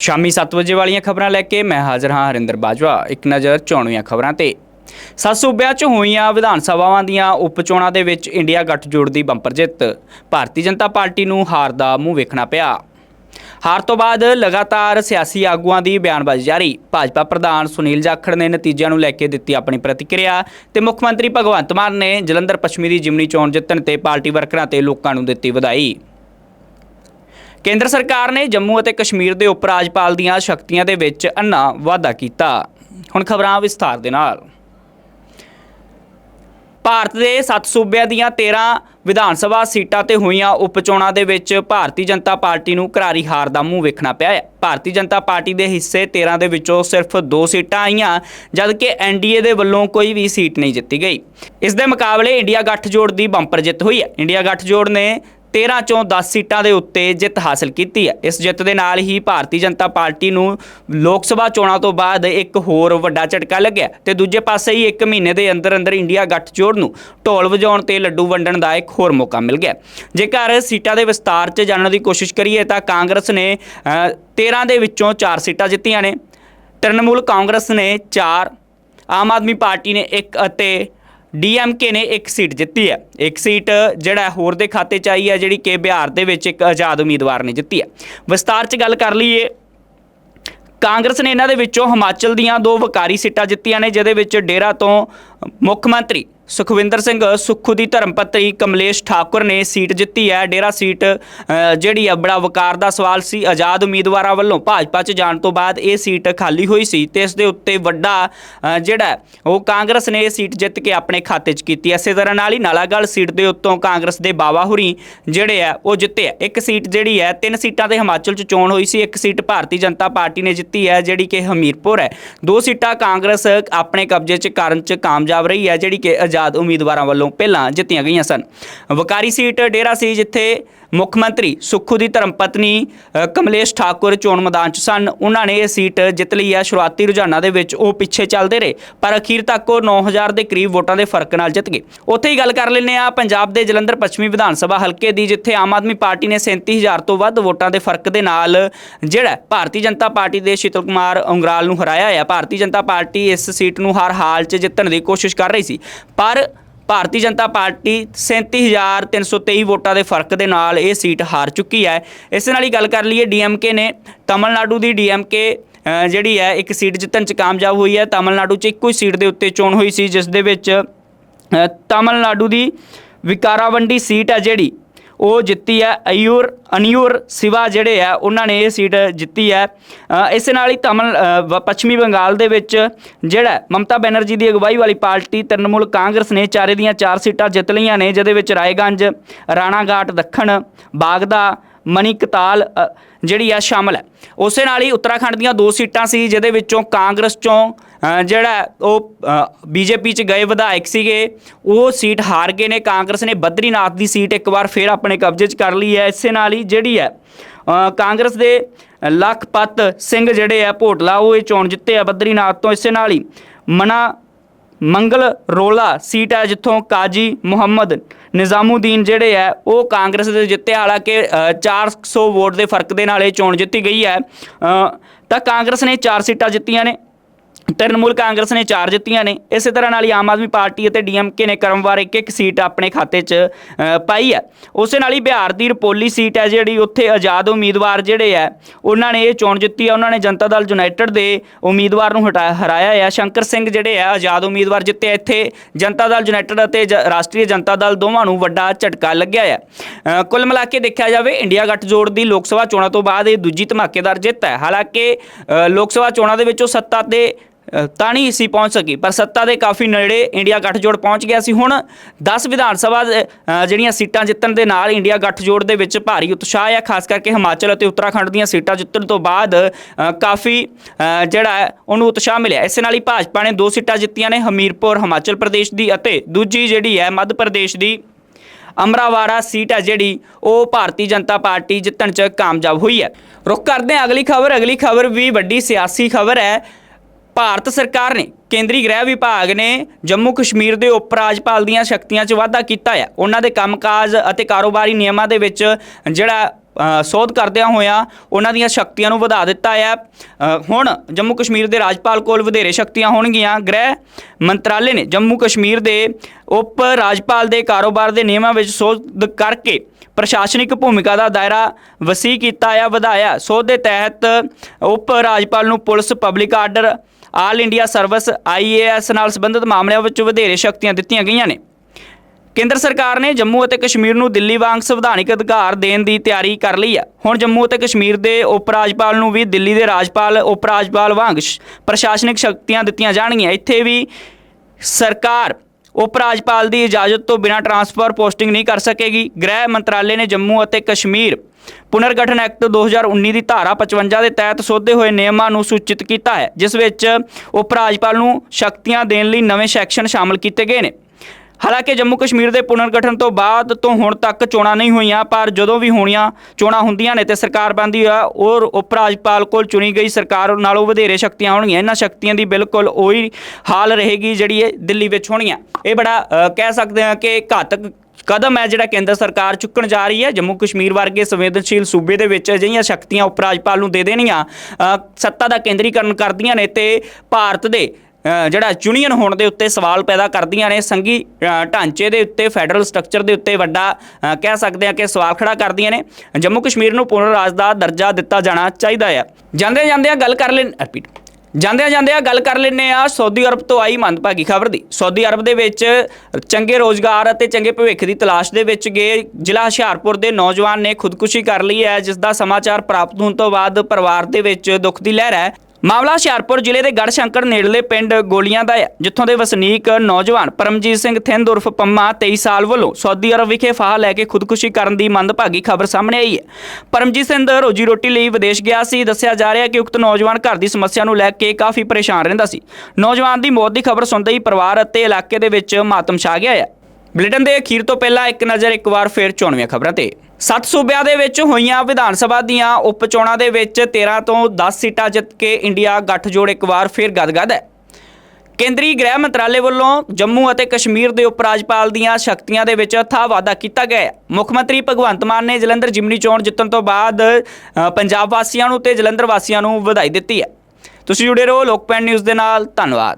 ਸ਼ਾਮੀ 7 ਵਜੇ ਵਾਲੀਆਂ ਖਬਰਾਂ ਲੈ ਕੇ ਮੈਂ ਹਾਜ਼ਰ ਹਾਂ ਹਰਿੰਦਰ ਬਾਜਵਾ। ਇੱਕ ਨਜ਼ਰ ਚੋਣਵੀਆਂ ਖਬਰਾਂ ਤੇ। ਸੱਤ ਸੂਬਿਆਂ 'ਚ ਹੋਈਆਂ ਵਿਧਾਨ ਸਭਾਵਾਂ ਦੀਆਂ ਉਪ ਚੋਣਾਂ ਦੇ ਵਿੱਚ ਇੰਡੀਆ ਗੱਠਜੋੜ ਦੀ ਬੰਪਰ ਜਿੱਤ। ਭਾਰਤੀ ਜਨਤਾ ਪਾਰਟੀ ਨੂੰ ਹਾਰ ਦਾ ਮੂੰਹ ਵੇਖਣਾ ਪਿਆ। ਹਾਰ ਤੋਂ ਬਾਅਦ ਲਗਾਤਾਰ ਸਿਆਸੀ ਆਗੂਆਂ ਦੀ ਬਿਆਨਬਾਜ਼ੀ ਜਾਰੀ। ਭਾਜਪਾ ਪ੍ਰਧਾਨ ਸੁਨੀਲ ਜਾਖੜ ਨੇ ਨਤੀਜਿਆਂ ਨੂੰ ਲੈ ਕੇ ਦਿੱਤੀ ਆਪਣੀ ਪ੍ਰਤੀਕਿਰਿਆ ਤੇ ਮੁੱਖ ਮੰਤਰੀ ਭਗਵੰਤ ਮਾਨ ਨੇ ਜਲੰਧਰ ਪੱਛਮੀ ਦੀ ਜਿਮਨੀ ਚੋਣ ਜਿੱਤਣ ਤੇ ਪਾਰਟੀ ਵਰਕਰਾਂ ਤੇ ਲੋਕਾਂ ਨੂੰ ਦਿੱਤੀ ਵਧਾਈ। ਕੇਂਦਰ ਸਰਕਾਰ ਨੇ ਜੰਮੂ ਅਤੇ ਕਸ਼ਮੀਰ ਦੇ ਉਪ ਰਾਜਪਾਲ ਦੀਆਂ ਸ਼ਕਤੀਆਂ ਦੇ ਵਿੱਚ ਅੰਨਾ ਵਾਧਾ ਕੀਤਾ। ਹੁਣ ਖਬਰਾਂ ਵਿਸਥਾਰ ਦੇ ਨਾਲ। ਭਾਰਤ ਦੇ 7 ਸੂਬਿਆਂ ਦੀਆਂ 13 ਵਿਧਾਨ ਸਭਾ ਸੀਟਾਂ ਤੇ ਹੋਈਆਂ ਉਪ ਚੋਣਾਂ ਦੇ ਵਿੱਚ ਭਾਰਤੀ ਜਨਤਾ ਪਾਰਟੀ ਨੂੰ ਕਰਾਰੀ ਹਾਰ ਦਾ ਮੂੰਹ ਵੇਖਣਾ ਪਿਆ ਹੈ। ਭਾਰਤੀ ਜਨਤਾ ਪਾਰਟੀ ਦੇ ਹਿੱਸੇ 13 ਦੇ ਵਿੱਚੋਂ ਸਿਰਫ 2 ਸੀਟਾਂ ਆਈਆਂ, ਜਦਕਿ ਐਨਡੀਏ ਦੇ ਵੱਲੋਂ ਕੋਈ ਵੀ ਸੀਟ ਨਹੀਂ ਜਿੱਤੀ ਗਈ। ਇਸ ਦੇ ਮੁਕਾਬਲੇ ਇੰਡੀਆ ਗੱਠਜੋੜ ਦੀ ਬੰਪਰ ਜਿੱਤ ਹੋਈ ਹੈ। ਇੰਡੀਆ ਗੱਠਜੋੜ ਨੇ 13 ਚੋਂ 10 ਸੀਟਾਂ ਦੇ ਉੱਤੇ ਜਿੱਤ ਹਾਸਲ ਕੀਤੀ ਹੈ। ਇਸ ਜਿੱਤ ਦੇ ਨਾਲ ਹੀ ਭਾਰਤੀ ਜਨਤਾ ਪਾਰਟੀ ਨੂੰ ਲੋਕ ਸਭਾ ਚੋਣਾਂ ਤੋਂ ਬਾਅਦ ਇੱਕ ਹੋਰ ਵੱਡਾ ਝਟਕਾ ਲੱਗਿਆ ਤੇ ਦੂਜੇ ਪਾਸੇ ਹੀ 1 ਮਹੀਨੇ ਦੇ ਅੰਦਰ ਅੰਦਰ ਇੰਡੀਆ ਗੱਠਜੋੜ ਨੂੰ ਢੋਲ ਵਜਾਉਣ ਤੇ ਲੱਡੂ ਵੰਡਣ ਦਾ ਇੱਕ ਹੋਰ ਮੌਕਾ ਮਿਲ ਗਿਆ ਜੇਕਰ ਸੀਟਾਂ ਦੇ ਵਿਸਤਾਰ 'ਚ ਜਾਣਨ ਦੀ ਕੋਸ਼ਿਸ਼ ਕਰੀਏ ਤਾਂ ਕਾਂਗਰਸ ਨੇ ਅ, 13 ਦੇ ਵਿੱਚੋਂ 4 ਸੀਟਾਂ ਜਿੱਤੀਆਂ ਨੇ। ਤ੍ਰਿਣਮੂਲ ਕਾਂਗਰਸ ਨੇ 4 ਆਮ ਆਦਮੀ ਪਾਰਟੀ ਨੇ 1 ਅਤੇ ਡੀਐਮਕੇ ਨੇ ਇੱਕ ਸੀਟ ਜਿੱਤੀ ਹੈ। ਇੱਕ ਸੀਟ ਜਿਹੜਾ ਹੋਰ ਦੇ ਖਾਤੇ ਚ ਆਈ ਹੈ, ਜਿਹੜੀ ਕਿ ਬਿਹਾਰ ਦੇ ਵਿੱਚ ਇੱਕ ਆਜ਼ਾਦ ਉਮੀਦਵਾਰ ਨੇ ਜਿੱਤੀ ਹੈ। ਵਿਸਤਾਰ ਚ ਗੱਲ ਕਰ ਲਈਏ, ਕਾਂਗਰਸ ਨੇ ਇਹਨਾਂ ਦੇ ਵਿੱਚੋਂ ਹਿਮਾਚਲ ਦੀਆਂ ਦੋ ਵਕਾਰੀ ਸੀਟਾਂ ਜਿੱਤੀਆਂ ਨੇ, ਜਿਹਦੇ ਵਿੱਚ ਡੇਰਾ ਤੋਂ ਮੁੱਖ ਮੰਤਰੀ ਸੁਖਵਿੰਦਰ ਸਿੰਘ ਸੁੱਖੂ ਦੀ ਧਰਮਪਤਨੀ ਕਮਲੇਸ਼ ਠਾਕੁਰ ਨੇ ਸੀਟ ਜਿੱਤੀ ਹੈ। ਡੇਰਾ ਸੀਟ ਜਿਹੜੀ ਆ ਬੜਾ ਵਕਾਰ ਦਾ ਸਵਾਲ ਸੀ। ਆਜ਼ਾਦ ਉਮੀਦਵਾਰਾਂ ਵੱਲੋਂ ਭਾਜਪਾ 'ਚ ਜਾਣ ਤੋਂ ਬਾਅਦ ਇਹ ਸੀਟ ਖਾਲੀ ਹੋਈ ਸੀ ਤੇ ਇਸ ਦੇ ਉੱਤੇ ਵੱਡਾ ਜਿਹੜਾ ਉਹ ਕਾਂਗਰਸ ਨੇ ਇਹ ਸੀਟ ਜਿੱਤ ਕੇ ਆਪਣੇ ਖਾਤੇ 'ਚ ਕੀਤੀ। ਇਸੇ ਤਰ੍ਹਾਂ ਨਾਲ ਹੀ ਨਾਲਾਗੜ੍ਹ ਸੀਟ ਦੇ ਉੱਤੋਂ ਕਾਂਗਰਸ ਦੇ ਬਾਵਾ ਹੁਰੀ ਜਿਹੜੇ ਆ, ਉਹ ਜਿੱਤੇ ਆ। ਇੱਕ ਸੀਟ ਜਿਹੜੀ ਹੈ, ਤਿੰਨ ਸੀਟਾਂ ਤੇ ਹਿਮਾਚਲ 'ਚ ਚੋਣ ਹੋਈ ਸੀ। ਇੱਕ ਸੀਟ ਭਾਰਤੀ ਜਨਤਾ ਪਾਰਟੀ ਨੇ ਜਿੱਤੀ ਹੈ, ਜਿਹੜੀ ਕਿ ਹਮੀਰਪੁਰ ਹੈ। ਦੋ ਸੀਟਾਂ ਕਾਂਗਰਸ ਆਪਣੇ ਕਬਜ਼ੇ 'ਚ ਕਰਨ 'ਚ ਕਾਮਯਾਬ ਰਹੀ ਹੈ, ਜਿਹੜੀ ਕਿ ਆਜ਼ਾਦ ਉਮੀਦਵਾਰਾਂ ਵੱਲੋਂ ਪਹਿਲਾਂ ਜਿੱਤੀਆਂ ਗਈਆਂ ਸਨ। ਵਕਾਰੀ ਸੀਟ ਡੇਰਾ ਸੀ ਜਿੱਥੇ ਮੁੱਖ ਮੰਤਰੀ ਸੁੱਖੂ ਦੀ ਧਰਮਪਤਨੀ ਕਮਲੇਸ਼ ਠਾਕੁਰ ਚੋਣ ਮੈਦਾਨ 'ਚ ਸਨ। ਉਹਨਾਂ ਨੇ ਇਹ ਸੀਟ ਜਿੱਤ ਲਈ ਹੈ। ਸ਼ੁਰੂਆਤੀ ਰੁਝਾਨਾਂ ਦੇ ਵਿੱਚ ਉਹ ਪਿੱਛੇ ਚੱਲਦੇ ਰਹੇ, ਪਰ ਅਖੀਰ ਤੱਕ ਉਹ 9000 ਦੇ ਕਰੀਬ ਵੋਟਾਂ ਦੇ ਫ਼ਰਕ ਨਾਲ ਜਿੱਤ ਗਏ। ਉੱਥੇ ਹੀ ਗੱਲ ਕਰ ਲੈਂਦੇ ਆ ਪੰਜਾਬ ਦੇ ਜਲੰਧਰ ਪੱਛਮੀ ਵਿਧਾਨ ਸਭਾ ਹਲਕੇ ਦੀ, ਜਿੱਥੇ ਆਮ ਆਦਮੀ ਪਾਰਟੀ ਨੇ 37000 ਤੋਂ ਵੱਧ ਵੋਟਾਂ ਦੇ ਫ਼ਰਕ ਦੇ ਨਾਲ ਜਿਹੜਾ ਭਾਰਤੀ ਜਨਤਾ ਪਾਰਟੀ ਦੇ ਸ਼ੀਤਲ ਕੁਮਾਰ ਉਂਗਰਾਲ ਨੂੰ ਹਰਾਇਆ ਹੈ ਭਾਰਤੀ ਜਨਤਾ ਪਾਰਟੀ ਇਸ ਸੀਟ ਨੂੰ ਹਰ ਹਾਲ 'ਚ ਜਿੱਤਣ ਦੀ ਕੋਸ਼ਿਸ਼ ਕਰ ਰਹੀ ਸੀ। ਪਰ ਪਰ ਭਾਰਤੀ ਜਨਤਾ ਪਾਰਟੀ 37323 ਵੋਟਾਂ ਦੇ ਫ਼ਰਕ ਦੇ ਨਾਲ ਇਹ ਸੀਟ ਹਾਰ ਚੁੱਕੀ ਹੈ। ਇਸ ਨਾਲ ਹੀ ਗੱਲ ਕਰ ਲਈਏ ਡੀਐਮਕੇ ਨੇ। ਤਮਿਲਨਾਡੂ ਦੀ ਡੀਐਮਕੇ ਜਿਹੜੀ ਹੈ ਇੱਕ ਸੀਟ ਜਿੱਤਣ 'ਚ ਕਾਮਯਾਬ ਹੋਈ ਹੈ। ਤਮਿਲਨਾਡੂ 'ਚ ਇੱਕੋ ਹੀ ਸੀਟ ਦੇ ਉੱਤੇ ਚੋਣ ਹੋਈ ਸੀ ਜਿਸ ਦੇ ਵਿੱਚ ਅ, ਤਮਿਲਨਾਡੂ ਦੀ ਵਿਕਾਰਾਵੰਡੀ ਸੀਟ ਹੈ ਜਿਹੜੀ ਉਹ ਜਿੱਤੀ ਹੈ ਅਯੂਰ, ਅਨਯੂਰ, ਸਿਵਾ ਜਿਹੜੇ ਆ, ਉਹਨਾਂ ਨੇ ਇਹ ਸੀਟ ਜਿੱਤੀ ਹੈ। ਇਸ ਨਾਲ ਹੀ ਤਮਿਲ ਪੱਛਮੀ ਬੰਗਾਲ ਦੇ ਵਿੱਚ ਜਿਹੜਾ ਮਮਤਾ ਬੈਨਰਜੀ ਦੀ ਅਗਵਾਈ ਵਾਲੀ ਪਾਰਟੀ ਤ੍ਰਿਣਮੂਲ ਕਾਂਗਰਸ ਨੇ ਚਾਰੇ ਦੀਆਂ ਚਾਰ ਸੀਟਾਂ ਜਿੱਤ ਲਈਆਂ ਨੇ, ਜਿਹਦੇ ਵਿੱਚ ਰਾਏਗੰਜ, ਰਾਣਾਘਾਟ, ਦੱਖਣ, ਬਾਗਦਾ ਮਣੀਕਤਾਲ ਅ, ਜਿਹੜੀ ਆ ਸ਼ਾਮਲ ਹੈ। ਉਸੇ ਨਾਲ ਹੀ ਉੱਤਰਾਖੰਡ ਦੀਆਂ ਦੋ ਸੀਟਾਂ ਸੀ ਜਿਹਦੇ ਵਿੱਚੋਂ ਕਾਂਗਰਸ ਚੋਂ ਅ, ਜਿਹੜਾ ਹੈ, ਉਹ ਬੀਜੇਪੀ ਚ ਗਏ ਵਿਧਾਇਕ ਸੀਗੇ ਉਹ ਸੀਟ ਹਾਰ ਗਏ ਨੇ। ਕਾਂਗਰਸ ਨੇ ਬਦਰੀਨਾਥ ਦੀ ਸੀਟ ਇੱਕ ਵਾਰ ਫੇਰ ਆਪਣੇ ਕਬਜ਼ੇ 'ਚ ਕਰ ਲਈ ਹੈ। ਇਸੇ ਨਾਲ ਹੀ ਜਿਹੜੀ ਹੈ ਕਾਂਗਰਸ ਦੇ ਲਖਪਤ ਸਿੰਘ ਜਿਹੜੇ ਆ ਭੋਟਲਾ ਉਹ ਇਹ ਚੋਣ ਜਿੱਤੇ ਆ ਬਦਰੀਨਾਥ ਤੋਂ। ਇਸੇ ਨਾਲ ਹੀ ਮਨਾ ਮੰਗਲ ਰੋਲਾ ਸੀਟ ਹੈ ਜਿੱਥੋਂ ਕਾਜੀ ਮੁਹੰਮਦ ਨਿਜ਼ਾਮੂਦੀਨ ਜਿਹੜੇ ਹੈ ਉਹ ਕਾਂਗਰਸ ਦੇ ਜਿੱਤੇ ਹਾਲਾਂਕਿ ਅ, 400 ਵੋਟ ਦੇ ਫ਼ਰਕ ਦੇ ਨਾਲ ਇਹ ਚੋਣ ਜਿੱਤੀ ਗਈ ਹੈ। ਤਾਂ ਕਾਂਗਰਸ ਨੇ 4 ਸੀਟਾਂ ਜਿੱਤੀਆਂ ਨੇ। ਤ੍ਰਿਣਮੂਲ ਕਾਂਗਰਸ ਨੇ ਚਾਰ ਜਿੱਤੀਆਂ ਨੇ। ਇਸੇ ਤਰ੍ਹਾਂ ਨਾਲ ਹੀ ਆਮ ਆਦਮੀ ਪਾਰਟੀ ਅਤੇ ਡੀਐਮਕੇ ਨੇ ਕਰਮਵਾਰ ਇੱਕ ਇੱਕ ਸੀਟ ਆਪਣੇ ਖਾਤੇ 'ਚ ਪਾਈ ਹੈ। ਉਸੇ ਨਾਲ ਹੀ ਬਿਹਾਰ ਦੀ ਰਪੋਲੀ ਸੀਟ ਹੈ ਜਿਹੜੀ ਉੱਥੇ ਆਜ਼ਾਦ ਉਮੀਦਵਾਰ ਜਿਹੜੇ ਹੈ, ਉਹਨਾਂ ਨੇ ਇਹ ਚੋਣ ਜਿੱਤੀ ਹੈ। ਉਹਨਾਂ ਨੇ ਜਨਤਾ ਦਲ ਯੂਨਾਈਟਿਡ ਦੇ ਉਮੀਦਵਾਰ ਨੂੰ ਹਟਾ, ਹਰਾਇਆ ਹੈ। ਸ਼ੰਕਰ ਸਿੰਘ ਜਿਹੜੇ ਆ ਆਜ਼ਾਦ ਉਮੀਦਵਾਰ ਜਿੱਤੇ ਇੱਥੇ। ਜਨਤਾ ਦਲ ਯੂਨਾਈਟਿਡ ਅਤੇ ਜ- ਰਾਸ਼ਟਰੀ ਜਨਤਾ ਦਲ ਦੋਵਾਂ ਨੂੰ ਵੱਡਾ ਝਟਕਾ ਲੱਗਿਆ ਹੈ। ਕੁੱਲ ਮਿਲਾ ਕੇ ਦੇਖਿਆ ਜਾਵੇ, ਇੰਡੀਆ ਗੱਠਜੋੜ ਦੀ ਲੋਕ ਸਭਾ ਚੋਣਾਂ ਤੋਂ ਬਾਅਦ ਇਹ ਦੂਜੀ ਧਮਾਕੇਦਾਰ ਜਿੱਤ ਹੈ। ਹਾਲਾਂਕਿ ਲੋਕ ਸਭਾ ਚੋਣਾਂ ਦੇ ਵਿੱਚੋਂ ਸੱਤਾ ਤੇ ਤਾਂ ਨਹੀਂ ਸੀ ਪਹੁੰਚ ਸਕੀ, ਪਰ ਸੱਤਾ ਦੇ ਕਾਫੀ ਨੇੜੇ ਇੰਡੀਆ ਗੱਠਜੋੜ ਪਹੁੰਚ ਗਿਆ ਸੀ। ਹੁਣ 10 ਵਿਧਾਨ ਸਭਾ ਜਿਹੜੀਆਂ ਸੀਟਾਂ ਜਿੱਤਣ ਦੇ ਨਾਲ ਇੰਡੀਆ ਗੱਠਜੋੜ ਦੇ ਵਿੱਚ ਭਾਰੀ ਉਤਸ਼ਾਹ ਹੈ ਖਾਸ ਕਰਕੇ ਹਿਮਾਚਲ ਅਤੇ ਉੱਤਰਾਖੰਡ ਦੀਆਂ ਸੀਟਾਂ ਜਿੱਤਣ ਤੋਂ ਬਾਅਦ ਕਾਫੀ ਜਿਹੜਾ ਉਹਨੂੰ ਉਤਸ਼ਾਹ ਮਿਲਿਆ। ਇਸੇ ਨਾਲ ਹੀ ਭਾਜਪਾ ਨੇ ਦੋ ਸੀਟਾਂ ਜਿੱਤੀਆਂ ਨੇ, ਹਮੀਰਪੁਰ, ਹਿਮਾਚਲ ਪ੍ਰਦੇਸ਼ ਦੀ ਅਤੇ ਦੂਜੀ ਜਿਹੜੀ ਹੈ, ਮੱਧ ਪ੍ਰਦੇਸ਼ ਦੀ ਅਮਰਾਵਾੜਾ ਸੀਟ ਹੈ ਜਿਹੜੀ, ਉਹ ਭਾਰਤੀ ਜਨਤਾ ਪਾਰਟੀ ਜਿੱਤਣ 'ਚ ਕਾਮਯਾਬ ਹੋਈ ਹੈ। ਰੁਕ ਕਰਦੇ ਹਾਂ, ਅਗਲੀ ਖਬਰ ਅਗਲੀ ਖਬਰ ਵੀ ਵੱਡੀ ਸਿਆਸੀ ਖਬਰ ਹੈ। ਭਾਰਤ ਸਰਕਾਰ ਨੇ, ਕੇਂਦਰੀ ਗ੍ਰਹਿ ਵਿਭਾਗ ਨੇ ਜੰਮੂ ਕਸ਼ਮੀਰ ਦੇ ਉਪ ਰਾਜਪਾਲ ਦੀਆਂ ਸ਼ਕਤੀਆਂ 'ਚ ਵਾਧਾ ਕੀਤਾ ਹੈ ਉਹਨਾਂ ਦੇ ਕੰਮਕਾਜ ਅਤੇ ਕਾਰੋਬਾਰੀ ਨਿਯਮਾਂ ਦੇ ਵਿੱਚ ਜਿਹੜਾ ਸੋਧ ਕਰਦਿਆਂ ਹੋਇਆਂ ਉਹਨਾਂ ਦੀਆਂ ਸ਼ਕਤੀਆਂ ਨੂੰ ਵਧਾ ਦਿੱਤਾ ਹੈ ਹੁਣ ਜੰਮੂ ਕਸ਼ਮੀਰ ਦੇ ਰਾਜਪਾਲ ਕੋਲ ਵਧੇਰੇ ਸ਼ਕਤੀਆਂ ਹੋਣਗੀਆਂ। ਗ੍ਰਹਿ ਮੰਤਰਾਲੇ ਨੇ ਜੰਮੂ ਕਸ਼ਮੀਰ ਦੇ ਉਪ ਰਾਜਪਾਲ ਦੇ ਕਾਰੋਬਾਰ ਦੇ ਨਿਯਮਾਂ ਵਿੱਚ ਸੋਧ ਕਰਕੇ ਪ੍ਰਸ਼ਾਸਨਿਕ ਭੂਮਿਕਾ ਦਾ ਦਾਇਰਾ ਵਸੀ ਕੀਤਾ ਆ, ਵਧਾਇਆ। ਸੋਧ ਦੇ ਤਹਿਤ ਉਪ ਰਾਜਪਾਲ ਨੂੰ police, public order all India service IAS ਨਾਲ ਸੰਬੰਧਿਤ ਮਾਮਲਿਆਂ ਵਿੱਚ ਵਧੇਰੇ ਸ਼ਕਤੀਆਂ ਦਿੱਤੀਆਂ ਗਈਆਂ ਨੇ। ਕੇਂਦਰ ਸਰਕਾਰ ਨੇ ਜੰਮੂ ਅਤੇ ਕਸ਼ਮੀਰ ਨੂੰ ਦਿੱਲੀ ਵਾਂਗ ਸੰਵਿਧਾਨਿਕ ਅਧਿਕਾਰ ਦੇਣ ਦੀ ਤਿਆਰੀ ਕਰ ਲਈ ਹੈ। ਹੁਣ ਜੰਮੂ ਅਤੇ ਕਸ਼ਮੀਰ ਦੇ ਉਪ ਰਾਜਪਾਲ ਨੂੰ ਵੀ ਦਿੱਲੀ ਦੇ ਰਾਜਪਾਲ, ਉਪ ਰਾਜਪਾਲ ਵਾਂਗ ਸ਼- ਪ੍ਰਸ਼ਾਸਨਿਕ ਸ਼ਕਤੀਆਂ ਦਿੱਤੀਆਂ ਜਾਣਗੀਆਂ। ਇੱਥੇ ਵੀ ਸਰਕਾਰ ਉਪ ਰਾਜਪਾਲ ਦੀ ਇਜਾਜ਼ਤ ਤੋਂ ਬਿਨਾਂ ਟਰਾਂਸਫਰ ਪੋਸਟਿੰਗ ਨਹੀਂ ਕਰ ਸਕੇਗੀ। ਗ੍ਰਹਿ ਮੰਤਰਾਲੇ ਨੇ ਜੰਮੂ ਅਤੇ ਕਸ਼ਮੀਰ ਪੁਨਰਗਠਨ ਐਕਟ 2019 ਦੀ ਧਾਰਾ 55 ਦੇ ਤਹਿਤ ਸੋਧੇ ਹੋਏ ਨਿਯਮਾਂ ਨੂੰ ਸੂਚਿਤ ਕੀਤਾ ਹੈ, ਜਿਸ ਵਿੱਚ ਉਪ ਰਾਜਪਾਲ ਨੂੰ ਸ਼ਕਤੀਆਂ ਦੇਣ ਲਈ ਨਵੇਂ ਸੈਕਸ਼ਨ ਸ਼ਾਮਲ ਕੀਤੇ ਗਏ ਨੇ। ਹਾਲਾਂਕਿ ਜੰਮੂ ਕਸ਼ਮੀਰ ਦੇ ਪੁਨਰਗਠਨ ਤੋਂ ਬਾਅਦ ਤੋਂ ਹੁਣ ਤੱਕ ਚੋਣਾਂ ਨਹੀਂ ਹੋਈਆਂ, ਪਰ ਜਦੋਂ ਵੀ ਹੋਣੀਆਂ ਚੋਣਾਂ ਹੁੰਦੀਆਂ ਨੇ ਤੇ ਸਰਕਾਰ ਬਣਦੀ ਆ, ਔਰ ਉਪ ਰਾਜਪਾਲ ਕੋਲ ਚੁਣੀ ਗਈ ਸਰਕਾਰ ਨਾਲੋਂ ਵਧੇਰੇ ਸ਼ਕਤੀਆਂ ਹੋਣਗੀਆਂ। ਇਹਨਾਂ ਸ਼ਕਤੀਆਂ ਦੀ ਬਿਲਕੁਲ ਉਹੀ ਹਾਲ ਰਹੇਗੀ ਜਿਹੜੀ ਇਹ ਦਿੱਲੀ ਵਿੱਚ ਹੋਣੀਆਂ। ਇਹ ਬੜਾ ਕਹਿ ਸਕਦੇ ਹਾਂ ਕਿ ਘਾਤਕ ਕਦਮ ਹੈ ਜਿਹੜਾ ਕੇਂਦਰ ਸਰਕਾਰ ਚੁੱਕਣ ਜਾ ਰਹੀ ਹੈ। ਜੰਮੂ ਕਸ਼ਮੀਰ ਵਰਗੇ ਸੰਵੇਦਨਸ਼ੀਲ ਸੂਬੇ ਦੇ ਵਿੱਚ ਅਜਿਹੀਆਂ ਸ਼ਕਤੀਆਂ ਉਪ ਰਾਜਪਾਲ ਨੂੰ ਦੇ ਦੇਣੀਆਂ ਸੱਤਾ ਦਾ ਕੇਂਦਰੀਕਰਨ ਕਰਦੀਆਂ ਨੇ ਤੇ ਭਾਰਤ ਦੇ ਜਿਹੜਾ ਯੂਨੀਅਨ ਹੋਣ ਦੇ ਉੱਤੇ ਸਵਾਲ ਪੈਦਾ ਕਰਦੀਆਂ ਨੇ, ਸੰਘੀ ਢਾਂਚੇ ਦੇ ਉੱਤੇ ਫੈਡਰਲ ਸਟਰਕਚਰ ਦੇ ਉੱਤੇ ਵੱਡਾ ਕਹਿ ਸਕਦੇ ਆ ਕਿ ਸਵਾਲ ਖੜਾ ਕਰਦੀਆਂ ਨੇ। ਜੰਮੂ ਕਸ਼ਮੀਰ ਨੂੰ ਪੂਰਨ ਰਾਜ ਦਾ ਦਰਜਾ ਦਿੱਤਾ ਜਾਣਾ ਚਾਹੀਦਾ ਆ। ਜਾਂਦੇ ਜਾਂਦੇ ਗੱਲ ਕਰ ਲੈ ਰਿਪੀਟ ਜਾਂਦਿਆਂ ਜਾਂਦਿਆਂ ਗੱਲ ਕਰ ਲੈਂਦੇ ਆ ਸਾਊਦੀ ਅਰਬ ਤੋਂ ਆਈ ਮੰਦਭਾਗੀ ਖਬਰ ਦੀ। ਸਾਊਦੀ ਅਰਬ ਦੇ ਵਿੱਚ ਚੰਗੇ ਰੋਜ਼ਗਾਰ ਅਤੇ ਚੰਗੇ ਭਵਿੱਖ ਦੀ ਤਲਾਸ਼ ਦੇ ਵਿੱਚ ਗਏ ਜ਼ਿਲ੍ਹਾ ਹੁਸ਼ਿਆਰਪੁਰ ਦੇ ਨੌਜਵਾਨ ਨੇ ਖੁਦਕੁਸ਼ੀ ਕਰ ਲਈ ਹੈ, ਜਿਸ ਦਾ ਸਮਾਚਾਰ ਪ੍ਰਾਪਤ ਹੋਣ ਤੋਂ ਬਾਅਦ ਪਰਿਵਾਰ ਦੇ ਵਿੱਚ ਦੁੱਖ ਦੀ ਲਹਿਰ ਹੈ। ਮਾਮਲਾ ਹੁਸ਼ਿਆਰਪੁਰ ਜ਼ਿਲ੍ਹੇ ਦੇ ਗੜਸ਼ੰਕਰ ਨੇੜਲੇ ਪਿੰਡ ਗੋਲੀਆਂ ਦਾ ਹੈ, ਜਿੱਥੋਂ ਦੇ ਵਸਨੀਕ ਨੌਜਵਾਨ ਪਰਮਜੀਤ ਸਿੰਘ ਥਿੰਦ ਉਰਫ ਪੰਮਾ 23 ਸਾਲ ਵੱਲੋਂ ਸਾਊਦੀ ਅਰਬ ਵਿਖੇ ਫਾਹ ਲੈ ਕੇ ਖੁਦਕੁਸ਼ੀ ਕਰਨ ਦੀ ਮੰਦਭਾਗੀ ਖਬਰ ਸਾਹਮਣੇ ਆਈ ਹੈ। ਪਰਮਜੀਤ ਸਿੰਘ ਰੋਜੀ ਰੋਟੀ ਲਈ ਵਿਦੇਸ਼ ਗਿਆ ਸੀ। ਦੱਸਿਆ ਜਾ ਰਿਹਾ ਹੈ ਕਿ ਉਕਤ ਨੌਜਵਾਨ ਘਰ ਦੀ ਸਮੱਸਿਆ ਨੂੰ ਲੈ ਕੇ ਕਾਫੀ ਪਰੇਸ਼ਾਨ ਰਹਿੰਦਾ ਸੀ। ਨੌਜਵਾਨ ਦੀ ਮੌਤ ਦੀ ਖਬਰ ਸੁਣਦੇ ਹੀ ਪਰਿਵਾਰ ਅਤੇ ਇਲਾਕੇ ਦੇ ਵਿੱਚ ਮਾਤਮ ਛਾ ਗਿਆ ਹੈ। ਬੁਲੇਟਿਨ ਦੇ ਅਖੀਰ ਤੋਂ ਪਹਿਲਾਂ ਇੱਕ ਨਜ਼ਰ ਇੱਕ ਵਾਰ ਫੇਰ ਚੋਣਵੀਆਂ ਖਬਰਾਂ ਤੇ। ਸੱਤ ਸੂਬਿਆਂ ਦੇ ਵਿੱਚ ਹੋਈਆਂ ਵਿਧਾਨ ਸਭਾ ਦੀਆਂ ਉਪ ਚੋਣਾਂ ਦੇ ਵਿੱਚ 13 ਤੋਂ 10 ਸੀਟਾਂ ਜਿੱਤ ਕੇ ਇੰਡੀਆ ਗੱਠਜੋੜ ਇੱਕ ਵਾਰ ਫੇਰ ਗਦਗਦ ਹੈ। ਕੇਂਦਰੀ ਗ੍ਰਹਿ ਮੰਤਰਾਲੇ ਵੱਲੋਂ ਜੰਮੂ ਅਤੇ ਕਸ਼ਮੀਰ ਦੇ ਉਪ ਰਾਜਪਾਲ ਦੀਆਂ ਸ਼ਕਤੀਆਂ ਦੇ ਵਿੱਚ ਥਾ ਵਾਅਦਾ ਕੀਤਾ ਗਿਆ ਹੈ। ਮੁੱਖ ਮੰਤਰੀ ਭਗਵੰਤ ਮਾਨ ਨੇ ਜਲੰਧਰ ਜਿਮਨੀ ਚੋਣ ਜਿੱਤਣ ਤੋਂ ਬਾਅਦ ਪੰਜਾਬ ਵਾਸੀਆਂ ਨੂੰ ਤੇ ਜਲੰਧਰ ਵਾਸੀਆਂ ਨੂੰ ਵਧਾਈ ਦਿੱਤੀ ਹੈ। ਤੁਸੀਂ ਜੁੜੇ ਰਹੋ ਲੋਕਪੈਨ ਨਿਊਜ਼ ਦੇ ਨਾਲ। ਧੰਨਵਾਦ।